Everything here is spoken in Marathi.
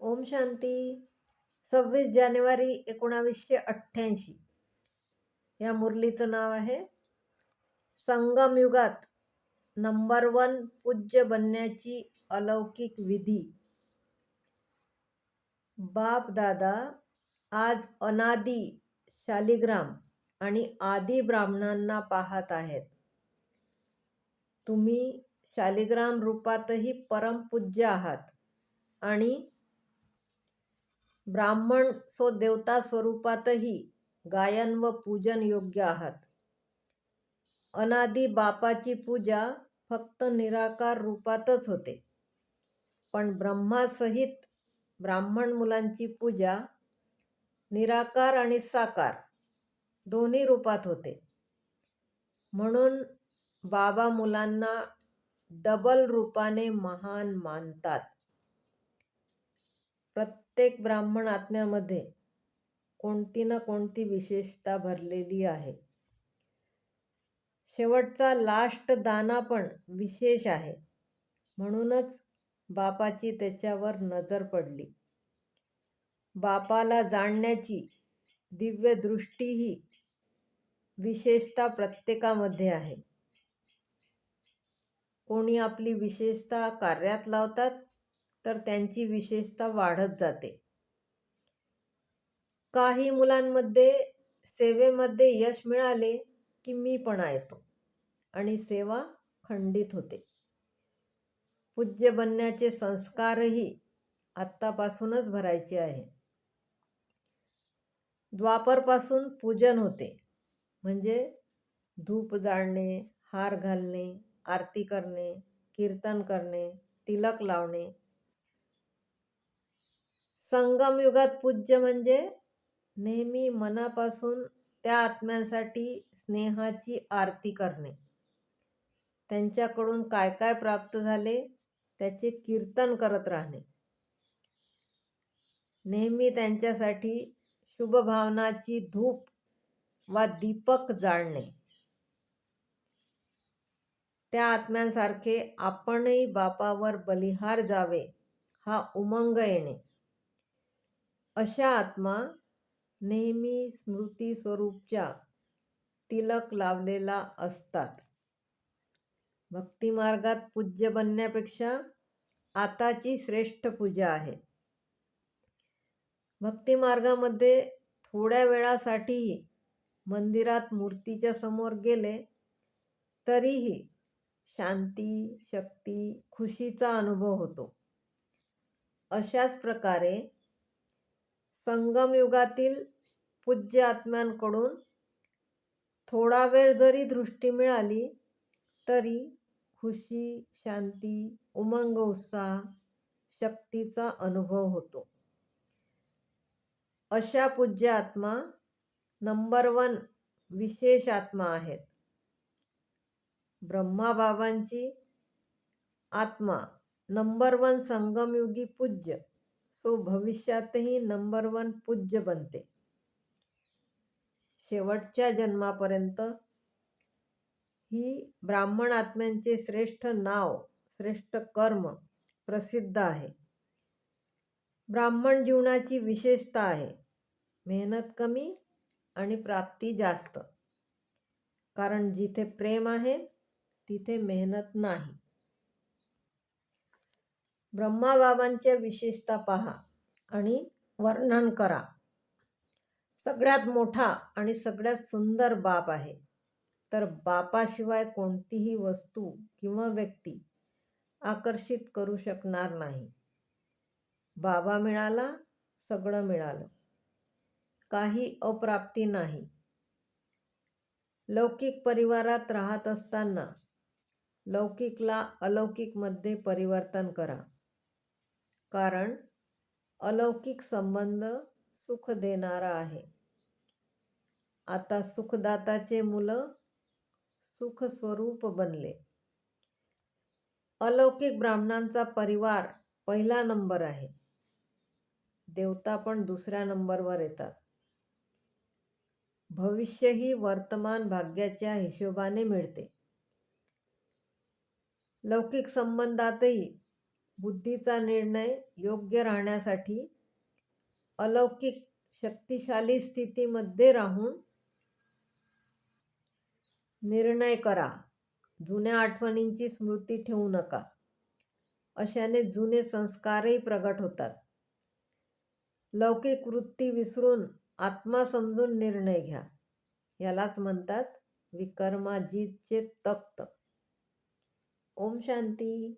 ओम शांती. सव्वीस जानेवारी एकोणावीसशे अठ्ठ्याऐंशी. या मुरलीचं नाव आहे. संगम युगात नंबर वन पूज्य बनण्याची अलौकिक विधी. बाप दादा आज अनादी शालिग्राम आणि आदी ब्राह्मणांना पाहत आहेत. तुम्ही शालिग्राम रूपातही परमपूज्य आहात आणि ब्राह्मण सो देवता स्वरूपातही गायन व पूजन योग्य आहात. अनादी बापाची पूजा फक्त निराकार रूपातच होते. पण ब्रह्मासहित ब्राह्मण मुलांची पूजा निराकार आणि साकार दोन्ही रूपात होते. म्हणून बाबा मुलांना डबल रूपाने महान मानतात. प्रत्येक ब्राह्मण आत्म्यामध्ये कोणती ना कोणती विशेषता भरलेली आहे. शेवटचा लास्ट दाना पण विशेष आहे. म्हणूनच बापाची त्याच्यावर नजर पडली. बापाला जाणण्याची दिव्य दृष्टीही विशेषता प्रत्येकामध्ये आहे. कोणी आपली विशेषता कार्यात लावतात तर त्यांची विशेषता वाढत जाते. काही मुलांमध्ये सेवेमध्ये यश मिळाले की मी पण येतो आणि सेवा खंडित होते. पूज्य बनण्याचे संस्कारही आत्तापासूनच भरायचे आहे. द्वापरपासून पूजन होते. म्हणजे धूप जाळणे हार घालणे आरती करणे कीर्तन करणे तिलक लावणे संगम युगात पूज्य म्हणजे नेहमी मनापासून त्या आत्म्यांसाठी स्नेहाची आरती करणे. त्यांच्याकडून काय काय प्राप्त झाले त्याचे कीर्तन करत राहणे. नेहमी त्यांच्यासाठी शुभभावनाची धूप वा दीपक जाळणे. त्या आत्म्यांसारखे आपणही बापावर बलिहार जावे हा उमंग येणे. अशा आत्मा नेहमी स्मृती स्वरूपच्या तिलक लावलेला असतात. भक्तिमार्गात पूज्य बनण्यापेक्षा आताची श्रेष्ठ पूजा आहे. भक्तिमार्गामध्ये थोड्या वेळासाठीही मंदिरात मूर्तीच्या समोर गेले तरीही शांती शक्ती खुशीचा अनुभव होतो. अशाच प्रकारे संगम युगातील पूज्य आत्म्यांकडून थोडा वेळ जरी दृष्टी मिळाली तरी खुशी शांती उमंग उत्साह शक्तीचा अनुभव होतो. अशा पूज्य आत्मा नंबर वन विशेष आत्मा आहेत. ब्रह्माबाबांची आत्मा नंबर वन संगमयुगी पूज्य. सो भविष्यातही नंबर वन पूज्य बनते. शेवटच्या जन्मापर्यंत ही ब्राह्मण आत्म्यांचे श्रेष्ठ नाव श्रेष्ठ कर्म प्रसिद्ध आहे. ब्राह्मण जीवनाची विशेषता आहे. मेहनत कमी आणि प्राप्ती जास्त. कारण जिथे प्रेम आहे तिथे मेहनत नाही. ब्रह्माबाबांच्या विशेषता पहा आणि वर्णन करा. सगळ्यात मोठा आणि सगळ्यात सुंदर बाप आहे. तर बापाशिवाय कोणतीही वस्तू किंवा व्यक्ती आकर्षित करू शकणार नाही. बाबा मिळाला सगळं मिळालं. काही अप्राप्ती नाही. लौकिक परिवारात राहत असताना लौकिकला अलौकिकमध्ये परिवर्तन करा. कारण अलौकिक संबंध सुख देणारा आहे. आता सुखदाताचे मुलं सुखस्वरूप बनले. अलौकिक ब्राह्मणांचा परिवार पहिला नंबर आहे. देवता पण दुसऱ्या नंबरवर येतात. भविष्य वर्तमान भाग्याच्या हिशोबाने मिळते. लौकिक संबंधातही बुद्धीचा निर्णय योग्य राहण्यासाठी अलौकिक शक्तिशाली स्थितीमध्ये राहून निर्णय करा. जुन्या आठवणींची स्मृती ठेवू नका. अशाने जुने संस्कारही प्रगट होतात. लौकिक वृत्ती विसरून आत्मा समजून निर्णय घ्या. यालाच म्हणतात विकर्माजीचे तक्त ओम शांती.